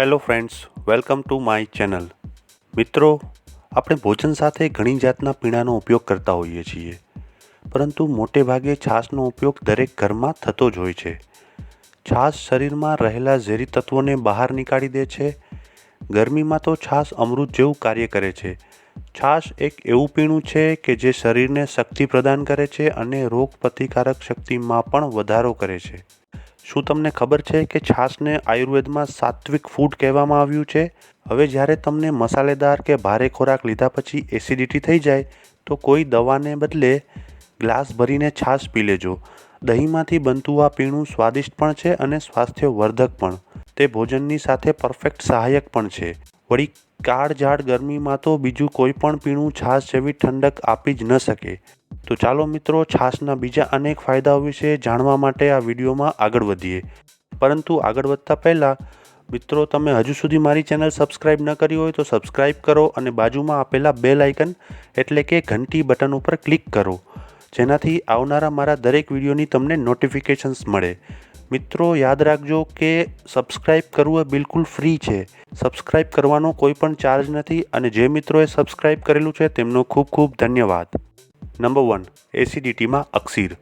Hello friends welcome to my channel મિત્રો, આપણે ભોજન સાથે ઘણી જાતના પીણાનો ઉપયોગ કરતા હોઈએ છીએ, પરંતુ મોટે ભાગે છાશનો ઉપયોગ દરેક ઘરમાં થતો જ હોય છે. છાશ શરીરમાં રહેલા ઝેરી તત્વોને બહાર નીકાળી દે છે. ગરમીમાં તો છાશ અમૃત જેવું કાર્ય કરે છે. છાશ એક એવું પીણું છે કે જે શરીરને શક્તિ પ્રદાન કરે છે અને રોગ પ્રતિકારક શક્તિમાં પણ વધારો કરે છે. શું તમને ખબર છે કે છાશને આયુર્વેદમાં સાત્વિક ફૂડ કહેવામાં આવ્યું છે? હવે જ્યારે તમને મસાલેદાર કે ભારે ખોરાક લીધા પછી એસિડિટી થઈ જાય, તો કોઈ દવાને બદલે ગ્લાસ ભરીને છાશ પી લેજો. દહીંમાંથી બનતું આ પીણું સ્વાદિષ્ટ પણ છે અને સ્વાસ્થ્યવર્ધક પણ. તે ભોજનની સાથે પરફેક્ટ સહાયક પણ છે. વળી કાળઝાળ ગરમીમાં તો બીજું કોઈ પણ પીણું છાશ જેવી ઠંડક આપી જ ન શકે. તો ચાલો મિત્રો છાશના બીજા અનેક ફાયદાઓ વિશે જાણવા માટે આ વિડીયોમાં આગળ વધીએ. પરંતુ આગળ વધતા પહેલાં, મિત્રો તમે હજુ સુધી મારી ચેનલ સબસ્ક્રાઇબ ન કરી હોય તો સબસ્ક્રાઇબ કરો અને બાજુમાં આપેલા બેલ આઇકન એટલે કે ઘંટી બટન ઉપર ક્લિક કરો. જેનાથી આવનારા મારા દરેક વિડીયોની તમને નોટિફિકેશન્સ મળે. મિત્રો, યાદ રાખજો કે સબસ્ક્રાઇબ કરવું એ બિલકુલ ફ્રી છે. સબસ્ક્રાઇબ કરવાનો કોઈ પણ ચાર્જ નથી અને જે મિત્રોએ સબસ્ક્રાઇબ કરેલું છે તેમનો ખૂબ ખૂબ ધન્યવાદ. નંબર વન એસિડિટીમાં અક્સીર.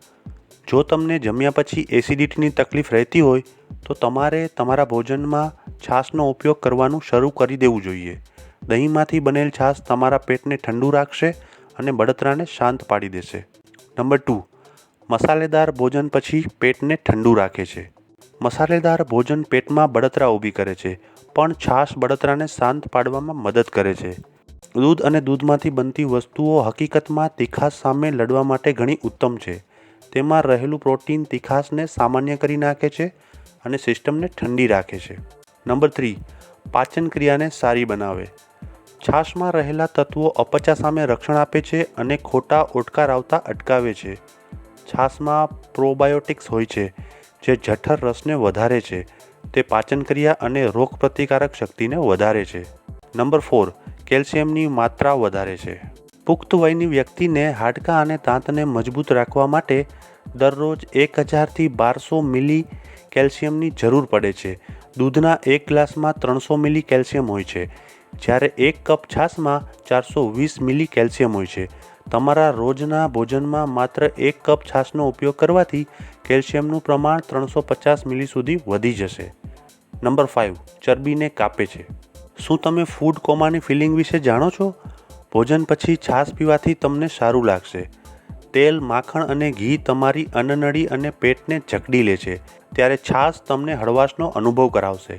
જો તમને જમ્યા પછી એસિડિટીની તકલીફ રહેતી હોય, તો તમારે તમારા ભોજનમાં છાશનો ઉપયોગ કરવાનું શરૂ કરી દેવું જોઈએ. દહીંમાંથી બનેલ છાશ તમારા પેટને ઠંડુ રાખશે અને બળતરાને શાંત પાડી દેશે. નંબર ટુ મસાલેદાર ભોજન પછી પેટને ઠંડુ રાખે છે. મસાલેદાર ભોજન પેટમાં બળતરા ઊભી કરે છે, પણ છાશ બળતરાને શાંત પાડવામાં મદદ કરે છે. દૂધ અને દૂધમાંથી બનતી વસ્તુઓ હકીકતમાં તીખાશ સામે લડવા માટે ઘણી ઉત્તમ છે. તેમાં રહેલું પ્રોટીન તીખાશને સામાન્ય કરી નાખે છે અને સિસ્ટમને ઠંડી રાખે છે. નંબર થ્રી, પાચન ક્રિયાને સારી બનાવે. છાશમાં રહેલા તત્વો અપચા સામે રક્ષણ આપે છે અને ખોટા ઓટકાર આવતા અટકાવે છે. છાશમાં પ્રોબાયોટિક્સ હોય છે, જે જઠર રસને વધારે છે. તે પાચન ક્રિયા અને રોગ પ્રતિકારક શક્તિને વધારે છે. નંબર ફોર કેલ્શિયમની માત્રા વધારે છે. પુખ્ત વયની વ્યક્તિને હાડકાં અને દાંતને મજબૂત રાખવા માટે દરરોજ એક હજારથી બારસો મિલી કેલ્શિયમની જરૂર પડે છે. દૂધના એક ગ્લાસમાં ત્રણસો મિલી કેલ્શિયમ હોય છે. જ્યારે એક કપ છાશમાં ચારસો વીસ મિલી કેલ્શિયમ હોય છે. તમારા રોજના ભોજનમાં માત્ર એક કપ છાશનો ઉપયોગ કરવાથી કેલ્શિયમનું પ્રમાણ ત્રણસો પચાસ મિલી સુધી વધી જશે. નંબર ફાઇવ ચરબીને કાપે છે. શું તમે ફૂડ કોમાની ફિલિંગ વિશે જાણો છો? ભોજન પછી છાશ પીવાથી તમને સારું લાગશે. તેલ, માખણ અને ઘી તમારી અનનળી અને પેટને જકડી લે છે. ત્યારે છાશ તમને હળવાશનો અનુભવ કરાવશે.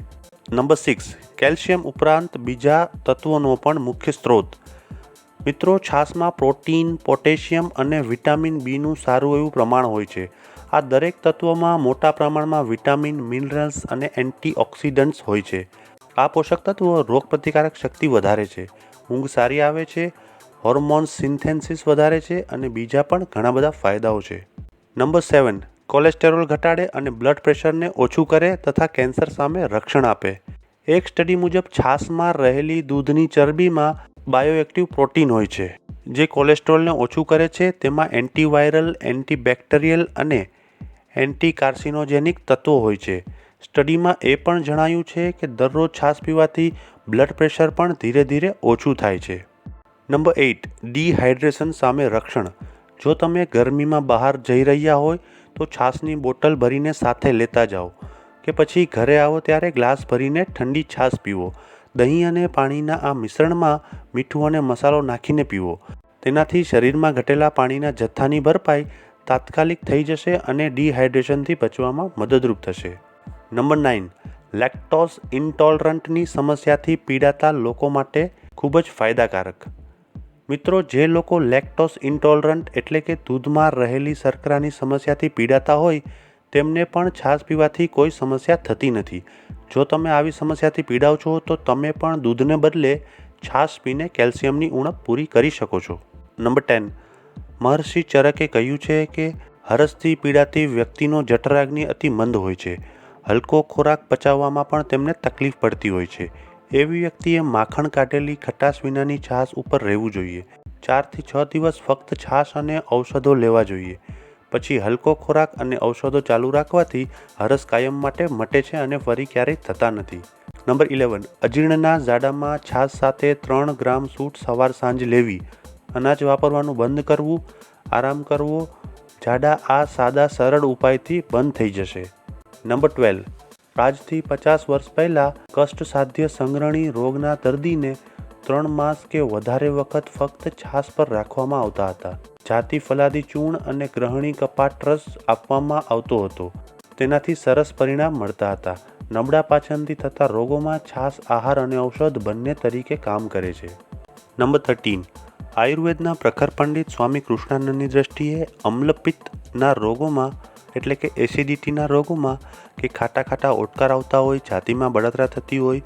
નંબર સિક્સ કેલ્શિયમ ઉપરાંત બીજા તત્વોનો પણ મુખ્ય સ્ત્રોત. મિત્રો, છાશમાં પ્રોટીન, પોટેશિયમ અને વિટામિન બીનું સારું એવું પ્રમાણ હોય છે. આ દરેક તત્વોમાં મોટા પ્રમાણમાં વિટામિન, મિનરલ્સ અને એન્ટીઓક્સિડન્ટ્સ હોય છે. આ પોષક તત્વો રોગપ્રતિકારક શક્તિ વધારે છે. ઊંઘ સારી આવે છે, હોર્મોન સિન્થેન્સિસ વધારે છે અને બીજા પણ ઘણા બધા ફાયદાઓ છે. નંબર સેવન, કોલેસ્ટેરોલ ઘટાડે અને બ્લડ પ્રેશરને ઓછું કરે તથા કેન્સર સામે રક્ષણ આપે. એક સ્ટડી મુજબ છાશમાં રહેલી દૂધની ચરબીમાં બાયોએક્ટિવ પ્રોટીન હોય છે. જે કોલેસ્ટ્રોલને ઓછું કરે છે, તેમાં એન્ટીવાયરલ, એન્ટીબેક્ટેરિયલ અને એન્ટી કાર્સિનોજેનિક તત્વો હોય છે. સ્ટડીમાં એ પણ જણાયું છે કે દરરોજ છાશ પીવાથી બ્લડ પ્રેશર પણ ધીરે ધીરે ઓછું થાય છે. નંબર એઇટ, ડિહાઇડ્રેશન સામે રક્ષણ. જો તમે ગરમીમાં બહાર જઈ રહ્યા હોય, તો છાશની બોટલ ભરીને સાથે લેતા જાઓ કે પછી ઘરે આવો ત્યારે ગ્લાસ ભરીને ઠંડી છાશ પીવો. દહીં અને પાણીના આ મિશ્રણમાં મીઠું અને મસાલો નાખીને પીવો. તેનાથી શરીરમાં ઘટેલા પાણીના જથ્થાની ભરપાઈ તાત્કાલિક થઈ જશે અને ડિહાઇડ્રેશનથી બચવામાં મદદરૂપ થશે. નંબર નાઇન લેક્ટોઝ ઇન્ટોલરન્ટની સમસ્યાથી પીડાતા લોકો માટે ખૂબ જ ફાયદાકારક. મિત્રો, જે લોકો લેક્ટોઝ ઇન્ટોલરન્ટ એટલે કે દૂધમાં રહેલી શર્કરાની સમસ્યાથી પીડાતા હોય, તેમને પણ છાશ પીવાથી કોઈ સમસ્યા થતી નથી. જો તમે આવી સમસ્યાથી પીડાવ છો, તો તમે પણ દૂધને બદલે છાશ પીને કેલ્શિયમની ઉણપ પૂરી કરી શકો છો. નંબર ટેન, મહર્ષિ ચરકે કહ્યું છે કે હરસથી પીડાતી વ્યક્તિનો જઠરાગ્નિ અતિ મંદ હોય છે. હલકો ખોરાક પચાવવામાં પણ તેમને તકલીફ પડતી હોય છે. એવી વ્યક્તિએ માખણ કાઢેલી ખટાશ વિનાની છાશ ઉપર રહેવું જોઈએ. ચારથી છ દિવસ ફક્ત છાશ અને ઔષધો લેવા જોઈએ. પછી હલકો ખોરાક અને ઔષધો ચાલુ રાખવાથી હરસ કાયમ માટે મટે છે અને ફરી ક્યારેય થતા નથી. Number eleven. અજીર્ણના ઝાડામાં છાશ સાથે ત્રણ ગ્રામ સૂટ સવાર સાંજ લેવી. અનાજ વાપરવાનું બંધ કરવું. આરામ કરવો. જાડા આ સાદા સરળ ઉપાયથી બંધ થઈ જશે. નંબર ટ્વેલ્વ આજથી પચાસ વર્ષ પહેલાં કષ્ટસાધ્ય સંગ્રહણી રોગના દર્દીને ત્રણ માસ કે વધારે વખત ફક્ત છાશ પર રાખવામાં આવતા હતા. જાતિ ફલાદી ચૂર્ણ અને ગ્રહણી કપાટ રસ આપવામાં આવતો હતો. તેનાથી સરસ પરિણામ મળતા હતા. નબળા પાચનથી થતા રોગોમાં છાશ આહાર અને ઔષધ બંને તરીકે કામ કરે છે. Number thirteen. આયુર્વેદના પ્રખર પંડિત સ્વામી કૃષ્ણાનંદની દ્રષ્ટિએ અમ્લપિત્તના રોગોમાં એટલે કે એસિડિટીના રોગોમાં કે ખાટા ખાટા ઓટકાર આવતા હોય, છાતીમાં બળતરા થતી હોય,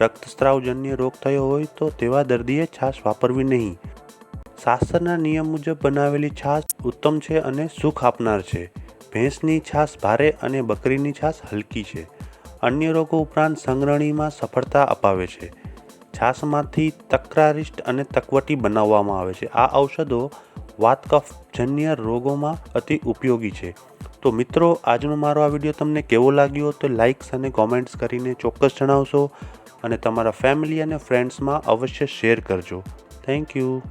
રક્તસ્રાવજન્ય રોગ થયો હોય તો તેવા દર્દીએ છાશ વાપરવી નહીં. શાસ્ત્રના નિયમ મુજબ બનાવેલી છાશ ઉત્તમ છે અને સુખ આપનાર છે. ભેંસની છાશ ભારે અને બકરીની છાશ હલકી છે. અન્ય રોગો ઉપરાંત સંગ્રહણીમાં સફળતા અપાવે છે. છાશમાંથી તકરારિષ્ટ અને તકવટી બનાવવામાં આવે છે. આ ઔષધો વાત કફજન્ય રોગોમાં અતિ ઉપયોગી છે. તો મિત્રો, આજનો મારો આ વીડિયો તમને કેવો લાગ્યો તો લાઇક્સ અને કોમેન્ટ્સ કરીને ચોક્કસ જણાવશો અને તમારા ફેમિલી અને ફ્રેન્ડ્સમાં અવશ્ય શેર કરજો. Thank you